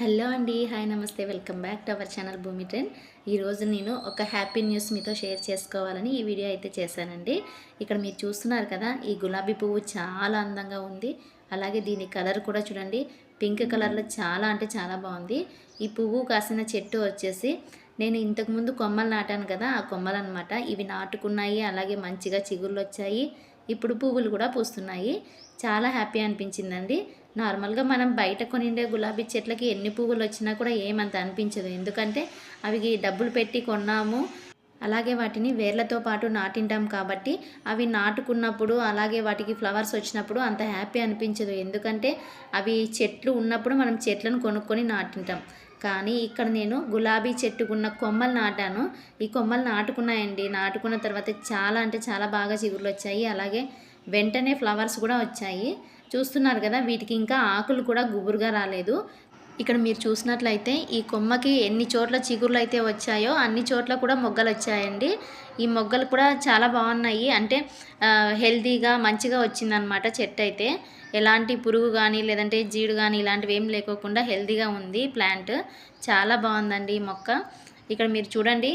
Hello అండి hi నమస్తే welcome back to our channel Bhoomi trend. ఈరోజు నేను ఒక హ్యాపీ న్యూస్ మీతో షేర్ చేసుకోవాలని ఈ వీడియో అయితే చేశానండి. ఇక్కడ మీరు చూస్తున్నారు కదా ఈ గులాబీ పువ్వు చాలా అందంగా ఉంది. అలాగే దీని కలర్ కూడా చూడండి పింక్ కలర్లో చాలా అంటే చాలా బాగుంది. ఈ పువ్వు కాసిన చెట్టు వచ్చేసి నేను ఇంతకుముందు కొమ్మలు నాటాను కదా ఆ కొమ్మలు అనమాట ఇవి నాటుకున్నాయి అలాగే మంచిగా చిగుళ్ళు వచ్చాయి. ఇప్పుడు పువ్వులు కూడా పూస్తున్నాయి. చాలా హ్యాపీ అనిపించిందండి. నార్మల్గా మనం బయట కొనిండే గులాబీ చెట్లకి ఎన్ని పువ్వులు వచ్చినా కూడా ఏమంత అనిపించదు. ఎందుకంటే అవి డబ్బులు పెట్టి కొన్నాము. అలాగే వాటిని వేర్లతో పాటు నాటింటాం కాబట్టి అవి నాటుకున్నప్పుడు అలాగే వాటికి ఫ్లవర్స్ వచ్చినప్పుడు అంత హ్యాపీ అనిపించదు. ఎందుకంటే అవి చెట్లు ఉన్నప్పుడు మనం చెట్లను కొనుక్కొని నాటింటాం. కానీ ఇక్కడ నేను గులాబీ చెట్టుకున్న కొమ్మలు నాటాను. ఈ కొమ్మలు నాటుకున్నాయండి. నాటుకున్న తర్వాత చాలా అంటే చాలా బాగా చిగురులు వచ్చాయి. అలాగే వెంటనే ఫ్లవర్స్ కూడా వచ్చాయి. చూస్తున్నారు కదా వీటికి ఇంకా ఆకులు కూడా గుబురుగా రాలేదు. ఇక్కడ మీరు చూసినట్లయితే ఈ కొమ్మకి ఎన్ని చోట్ల చిగుర్లు అయితే వచ్చాయో అన్ని చోట్ల కూడా మొగ్గలు వచ్చాయండి. ఈ మొగ్గలు కూడా చాలా బాగున్నాయి. అంటే హెల్తీగా మంచిగా వచ్చిందనమాట చెట్టు అయితే. ఎలాంటి పురుగు కానీ లేదంటే జీడు కానీ ఇలాంటివి ఏం లేకోకుండా హెల్తీగా ఉంది ప్లాంట్. చాలా బాగుందండి ఈ మొక్క. ఇక్కడ మీరు చూడండి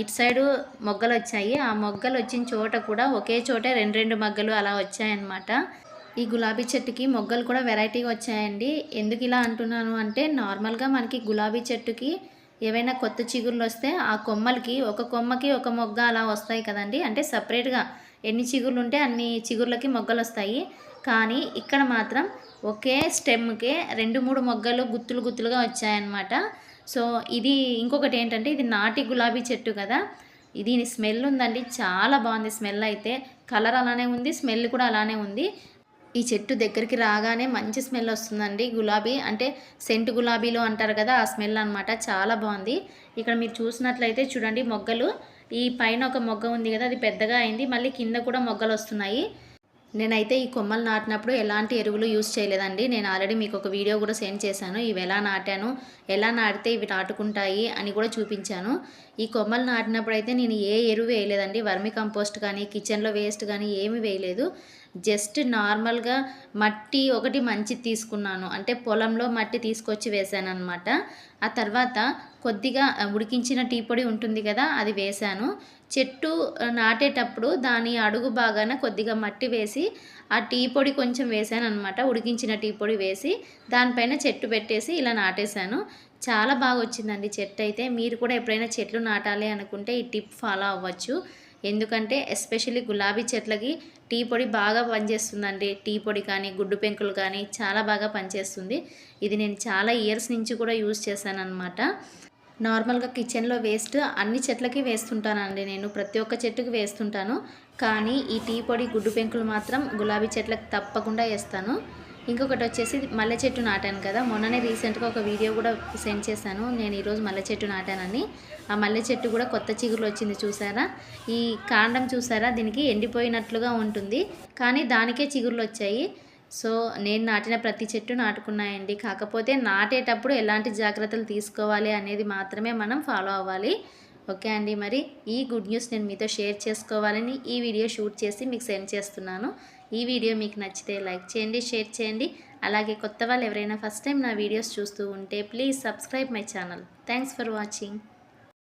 ఇటు సైడు మొగ్గలు వచ్చాయి. ఆ మొగ్గలు వచ్చిన చోట కూడా ఒకే చోట రెండు రెండు మొగ్గలు అలా వచ్చాయన్నమాట. ఈ గులాబీ చెట్టుకి మొగ్గలు కూడా వెరైటీగా వచ్చాయండి. ఎందుకు ఇలా అంటున్నాను అంటే నార్మల్గా మనకి గులాబీ చెట్టుకి ఏవైనా కొత్త చిగుర్లు వస్తే ఆ కొమ్మలకి ఒక కొమ్మకి ఒక మొగ్గ అలా వస్తాయి కదండి. అంటే సపరేట్గా ఎన్ని చిగుర్లు ఉంటే అన్ని చిగుర్లకి మొగ్గలు వస్తాయి. కానీ ఇక్కడ మాత్రం ఒకే స్టెమ్కే రెండు మూడు మొగ్గలు గుత్తులు గుత్తులుగా వచ్చాయన్నమాట. సో ఇది ఇంకొకటి ఏంటంటే ఇది నాటి గులాబీ చెట్టు కదా. దీని స్మెల్ ఉందండి. చాలా బాగుంది స్మెల్ అయితే. కలర్ అలానే ఉంది స్మెల్ కూడా అలానే ఉంది. ఈ చెట్టు దగ్గరికి రాగానే మంచి స్మెల్ వస్తుందండి. గులాబీ అంటే సెంట్ గులాబీలు అంటారు కదా ఆ స్మెల్ అనమాట చాలా బాగుంది. ఇక్కడ మీరు చూసినట్లయితే చూడండి మొగ్గలు. ఈ పైన ఒక మొగ్గ ఉంది కదా అది పెద్దగా అయింది. మళ్ళీ కింద కూడా మొగ్గలు వస్తున్నాయి. నేనైతే ఈ కొమ్మలు నాటినప్పుడు ఎలాంటి ఎరువులు యూస్ చేయలేదండి. నేను ఆల్రెడీ మీకు ఒక వీడియో కూడా సెండ్ చేశాను. ఇవి ఎలా నాటాను ఎలా నాటితే ఇవి నాటుకుంటాయి అని కూడా చూపించాను. ఈ కొమ్మలు నాటినప్పుడు అయితే నేను ఏ ఎరువు వేయలేదండి. వర్మి కంపోస్ట్ కానీ కిచెన్లో వేస్ట్ కానీ ఏమి వేయలేదు. జస్ట్ నార్మల్గా మట్టి ఒకటి మంచి తీసుకున్నాను. అంటే పొలంలో మట్టి తీసుకొచ్చి వేసాను అనమాట ఆ తర్వాత కొద్దిగా ఉడికించిన టీ పొడి ఉంటుంది కదా అది వేశాను. చెట్టు నాటేటప్పుడు దాని అడుగు బాగాన కొద్దిగా మట్టి వేసి ఆ టీ పొడి కొంచెం వేసాను అనమాట ఉడికించిన టీ పొడి వేసి దానిపైన చెట్టు పెట్టేసి ఇలా నాటేశాను. చాలా బాగా వచ్చిందండి చెట్టు అయితే. మీరు కూడా ఎప్పుడైనా చెట్లు నాటాలి అనుకుంటే ఈ టిప్ ఫాలో అవ్వచ్చు. ఎందుకంటే ఎస్పెషల్లీ గులాబీ చెట్లకి టీ పొడి బాగా పనిచేస్తుందండి. టీ పొడి కానీ గుడ్డు పెంకులు కానీ చాలా బాగా పనిచేస్తుంది. ఇది నేను చాలా ఇయర్స్ నుంచి కూడా యూజ్ చేశాను అనమాట నార్మల్గా కిచెన్లో వేస్ట్ అన్ని చెట్లకి వేస్తుంటానండి నేను. ప్రతి ఒక్క చెట్టుకి వేస్తుంటాను. కానీ ఈ టీ పొడి గుడ్డు పెంకులు మాత్రం గులాబీ చెట్లకు తప్పకుండా వేస్తాను. ఇంకొకటి వచ్చేసి మల్లె చెట్టు నాటాను కదా. మొన్ననే రీసెంట్గా ఒక వీడియో కూడా సెండ్ చేశాను. నేను ఈరోజు మల్లె చెట్టు నాటానని. ఆ మల్లె చెట్టు కూడా కొత్త చిగురులు వచ్చింది చూసారా? ఈ కాండం చూసారా? దీనికి ఎండిపోయినట్లుగా ఉంటుంది. కానీ దానికే చిగురులు వచ్చాయి. సో నేను నాటిన ప్రతి చెట్టు నాటుకున్నాయండి. కాకపోతే నాటేటప్పుడు ఎలాంటి జాగ్రత్తలు తీసుకోవాలి అనేది మాత్రమే మనం ఫాలో అవ్వాలి. ఓకే అండి. మరి ఈ గుడ్ న్యూస్ నేను మీతో షేర్ చేసుకోవాలని ఈ వీడియో షూట్ చేసి మీకు సెండ్ చేస్తున్నాను. ఈ వీడియో మీకు నచ్చితే లైక్ చేయండి షేర్ చేయండి. అలాగే కొత్త వాళ్ళు ఎవరైనా ఫస్ట్ టైం నా వీడియోస్ చూస్తూ ఉంటే please subscribe my channel. Thanks for watching.